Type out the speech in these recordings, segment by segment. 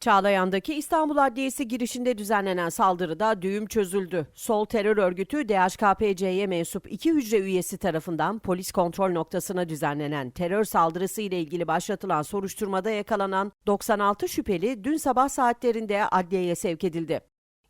Çağlayan'daki İstanbul Adliyesi girişinde düzenlenen saldırıda düğüm çözüldü. Sol terör örgütü DHKPC'ye mensup iki hücre üyesi tarafından polis kontrol noktasına düzenlenen terör saldırısı ile ilgili başlatılan soruşturmada yakalanan 96 şüpheli dün sabah saatlerinde adliyeye sevk edildi.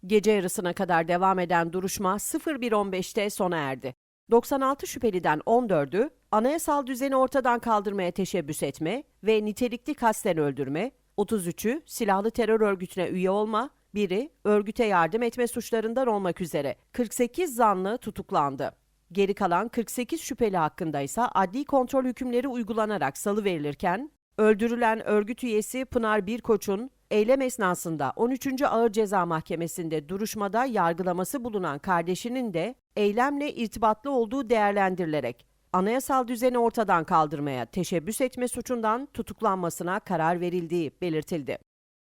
Gece yarısına kadar devam eden duruşma 01.15'te sona erdi. 96 şüpheliden 14'ü anayasal düzeni ortadan kaldırmaya teşebbüs etme ve nitelikli kasten öldürme, 33'ü silahlı terör örgütüne üye olma, biri örgüte yardım etme suçlarından olmak üzere 48 zanlı tutuklandı. Geri kalan 48 şüpheli hakkında ise adli kontrol hükümleri uygulanarak salı verilirken, öldürülen örgüt üyesi Pınar Birkoç'un eylem esnasında 13. Ağır Ceza Mahkemesi'nde duruşmada yargılaması bulunan kardeşinin de eylemle irtibatlı olduğu değerlendirilerek anayasal düzeni ortadan kaldırmaya teşebbüs etme suçundan tutuklanmasına karar verildiği belirtildi.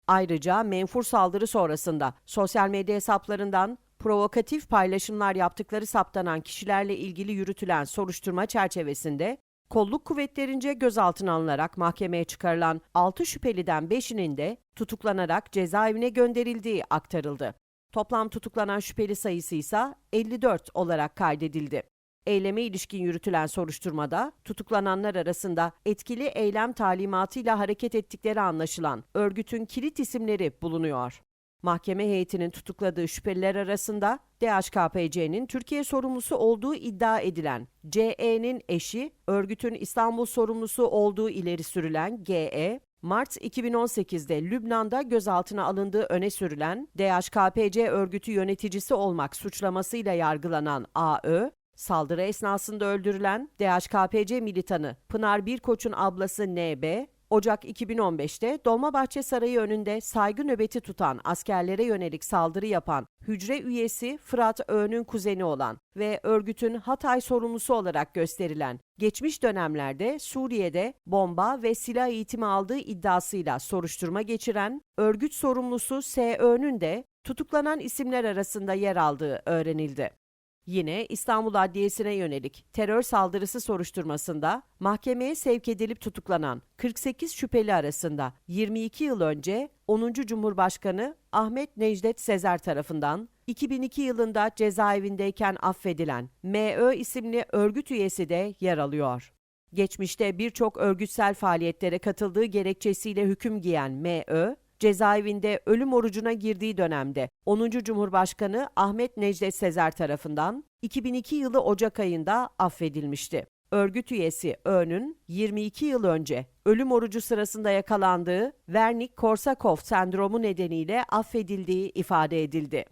Ayrıca menfur saldırı sonrasında sosyal medya hesaplarından provokatif paylaşımlar yaptıkları saptanan kişilerle ilgili yürütülen soruşturma çerçevesinde kolluk kuvvetlerince gözaltına alınarak mahkemeye çıkarılan 6 şüpheliden 5'inin de tutuklanarak cezaevine gönderildiği aktarıldı. Toplam tutuklanan şüpheli sayısı ise 54 olarak kaydedildi. Eyleme ilişkin yürütülen soruşturmada tutuklananlar arasında etkili eylem talimatıyla hareket ettikleri anlaşılan örgütün kilit isimleri bulunuyor. Mahkeme heyetinin tutukladığı şüpheliler arasında DHKPC'nin Türkiye sorumlusu olduğu iddia edilen CE'nin eşi, örgütün İstanbul sorumlusu olduğu ileri sürülen GE, Mart 2018'de Lübnan'da gözaltına alındığı öne sürülen DHKPC örgütü yöneticisi olmak suçlamasıyla yargılanan AÖ, Saldırı esnasında öldürülen DHKPC militanı Pınar Birkoç'un ablası NB, Ocak 2015'te Dolmabahçe Sarayı önünde saygı nöbeti tutan askerlere yönelik saldırı yapan hücre üyesi Fırat Öğün'ün kuzeni olan ve örgütün Hatay sorumlusu olarak gösterilen geçmiş dönemlerde Suriye'de bomba ve silah eğitimi aldığı iddiasıyla soruşturma geçiren örgüt sorumlusu SÖ'nün de tutuklanan isimler arasında yer aldığı öğrenildi. Yine İstanbul Adliyesi'ne yönelik terör saldırısı soruşturmasında mahkemeye sevk edilip tutuklanan 48 şüpheli arasında 22 yıl önce 10. Cumhurbaşkanı Ahmet Necdet Sezer tarafından 2002 yılında cezaevindeyken affedilen MÖ isimli örgüt üyesi de yer alıyor. Geçmişte birçok örgütsel faaliyetlere katıldığı gerekçesiyle hüküm giyen MÖ, cezaevinde ölüm orucuna girdiği dönemde 10. Cumhurbaşkanı Ahmet Necdet Sezer tarafından 2002 yılı Ocak ayında affedilmişti. Örgüt üyesi Ö'nün 22 yıl önce ölüm orucu sırasında yakalandığı Wernicke-Korsakov sendromu nedeniyle affedildiği ifade edildi.